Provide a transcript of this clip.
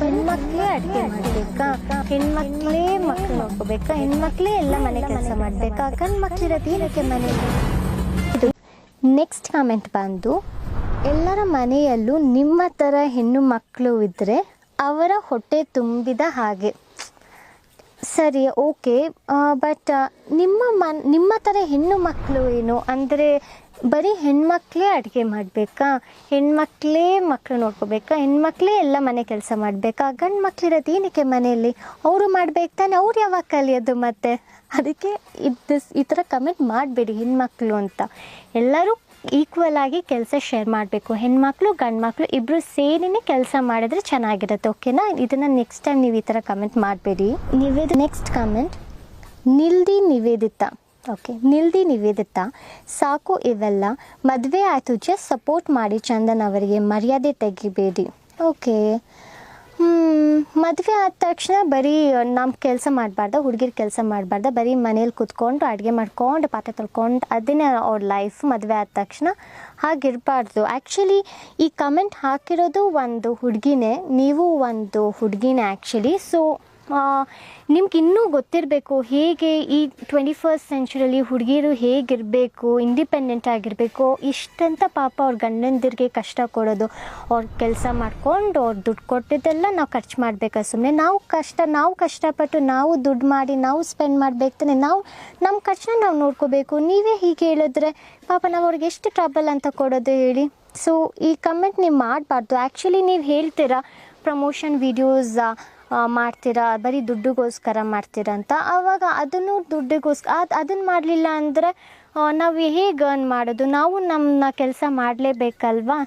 ಹೆಣ್ಮಕ್ಳೇ ಅಡುಗೆ ಮಾಡಬೇಕಾ? ಹೆಣ್ಮಕ್ಳೇ ಮಕ್ಳು ನೋಡ್ಕೋಬೇಕಾ? ಹೆಣ್ಮಕ್ಳೇ ಎಲ್ಲ ಮನೆ ಕೆಲಸ ಮಾಡಬೇಕಾ? ಗಂಡು ಮಕ್ಳಿರೋದು ಏನಕ್ಕೆ ಮನೆಯಲ್ಲಿ ಇದು ನೆಕ್ಸ್ಟ್ ಕಾಮೆಂಟ್ ಬಂದು, ಎಲ್ಲರ ಮನೆಯಲ್ಲೂ ನಿಮ್ಮ ಥರ ಹೆಣ್ಣು ಮಕ್ಕಳು ಇದ್ದರೆ ಅವರ ಹೊಟ್ಟೆ ತುಂಬಿದ ಹಾಗೆ. ಸರಿ ಓಕೆ ಬಟ್ ನಿಮ್ಮ ಮನ್, ನಿಮ್ಮ ಥರ ಹೆಣ್ಣು ಮಕ್ಕಳು ಏನು? ಅಂದರೆ ಬರೀ ಹೆಣ್ಮಕ್ಳೇ ಅಡುಗೆ ಮಾಡಬೇಕಾ? ಹೆಣ್ಮಕ್ಳೇ ಮಕ್ಕಳು ನೋಡ್ಕೋಬೇಕಾ? ಹೆಣ್ಮಕ್ಳೇ ಎಲ್ಲ ಮನೆ ಕೆಲಸ ಮಾಡಬೇಕಾ? ಗಂಡು ಮಕ್ಳಿರೋದು ಏನಕ್ಕೆ ಮನೆಯಲ್ಲಿ? ಅವರು ಮಾಡ್ಬೇಕು ತಾನೆ, ಅವ್ರು ಯಾವಾಗ ಕಲಿಯೋದು ಮತ್ತೆ? ಅದಕ್ಕೆ ಇದು ಈ ಥರ ಕಮೆಂಟ್ ಮಾಡಬೇಡಿ ಹೆಣ್ಮಕ್ಳು ಅಂತ. ಎಲ್ಲರೂ ಈಕ್ವಲ್ ಆಗಿ ಕೆಲಸ ಶೇರ್ ಮಾಡಬೇಕು. ಹೆಣ್ಮಕ್ಳು ಗಂಡು ಮಕ್ಕಳು ಇಬ್ಬರು ಸೇರಿನೇ ಕೆಲಸ ಮಾಡಿದ್ರೆ ಚೆನ್ನಾಗಿರುತ್ತೆ ಓಕೆನಾ ಇದನ್ನು ನೆಕ್ಸ್ಟ್ ಟೈಮ್ ನೀವು ಈ ಥರ ಕಮೆಂಟ್ ಮಾಡಬೇಡಿ. ನಿವೇದ ನೆಕ್ಸ್ಟ್ ಕಮೆಂಟ್ ನಿಲ್ದಿ ನಿವೇದಿತ ಓಕೆ ನಿಲ್ದಿ ನಿವೇದಿತ. ಸಾಕು ಇವೆಲ್ಲ. ಮದುವೆ ಆಯಿತು ಜಸ್ಟ್ ಸಪೋರ್ಟ್ ಮಾಡಿ ಚಂದನ್ ಅವರಿಗೆ ಮರ್ಯಾದೆ ತೆಗಿಬೇಡಿ ಓಕೆ ಮದುವೆ ಆದ ತಕ್ಷಣ ಬರೀ ನಮ್ಮ ಕೆಲಸ ಮಾಡಬಾರ್ದ, ಹುಡುಗಿರ್ ಕೆಲಸ ಮಾಡಬಾರ್ದ, ಬರೀ ಮನೇಲಿ ಕುತ್ಕೊಂಡು ಅಡುಗೆ ಮಾಡ್ಕೊಂಡು, ಪಾತ್ರೆ ತೊಳ್ಕೊಂಡು ಅದನ್ನೇ ಅವ್ರ ಲೈಫ್ ಮದುವೆ ಆದ ತಕ್ಷಣ ಹಾಗಿರಬಾರ್ದು. ಆ್ಯಕ್ಚುಲಿ ಈ ಕಮೆಂಟ್ ಹಾಕಿರೋದು ಒಂದು ಹುಡುಗಿನೇ, ನೀವು ಒಂದು ಹುಡುಗಿನೇ ಆ್ಯಕ್ಚುಲಿ ಸೊ ನಿಮ್ಗೆ ಇನ್ನೂ ಗೊತ್ತಿರಬೇಕು ಹೇಗೆ ಈ ಟ್ವೆಂಟಿ ಫಸ್ಟ್ ಸೆಂಚುರಿಯಲ್ಲಿ ಹುಡುಗಿಯರು ಹೇಗಿರಬೇಕು ಇಂಡಿಪೆಂಡೆಂಟ್ ಆಗಿರಬೇಕು, ಇಷ್ಟಂತ ಪಾಪ ಅವ್ರ ಗಂಡಂದಿರಿಗೆ ಕಷ್ಟ ಕೊಡೋದು, ಅವ್ರ ಕೆಲಸ ಮಾಡ್ಕೊಂಡು ಅವ್ರು ದುಡ್ಡು ಕೊಟ್ಟಿದ್ದೆಲ್ಲ ನಾವು ಖರ್ಚು ಮಾಡಬೇಕಾ? ಸುಮ್ಮನೆ ನಾವು ಕಷ್ಟ, ನಾವು ಕಷ್ಟಪಟ್ಟು ನಾವು ದುಡ್ಡು ಮಾಡಿ, ನಾವು ಸ್ಪೆಂಡ್ ಮಾಡಬೇಕು ನಾವು ನಮ್ಮ ಖರ್ಚನ್ನ ನಾವು ನೋಡ್ಕೋಬೇಕು. ನೀವೇ ಹೀಗೆ ಹೇಳಿದ್ರೆ ಪಾಪ ನಾವು ಅವ್ರಿಗೆ ಎಷ್ಟು ಟ್ರಬಲ್ ಅಂತ ಕೊಡೋದು ಹೇಳಿ? ಸೊ ಈ ಕಮೆಂಟ್ ನೀವು ಮಾಡಬಾರ್ದು. ಆ್ಯಕ್ಚುಲಿ ನೀವು ಹೇಳ್ತೀರಾ ಪ್ರಮೋಷನ್ ವೀಡಿಯೋಸ್ ಮಾಡ್ತೀರಾ? ಬರೀ ದುಡ್ಡಿಗೋಸ್ಕರ ಮಾಡ್ತೀರಾ ಅಂತ. ಆವಾಗ ಅದನ್ನು ದುಡ್ಡಿಗೋಸ್ಕರ ಅದು ಅದನ್ನು ಮಾಡಲಿಲ್ಲ ಅಂದರೆ ನಾವು ಹೇಗೆ ಅರ್ನ್ ಮಾಡೋದು? ನಾವು ನಮ್ಮ ಕೆಲಸ ಮಾಡಲೇಬೇಕಲ್ವಾ?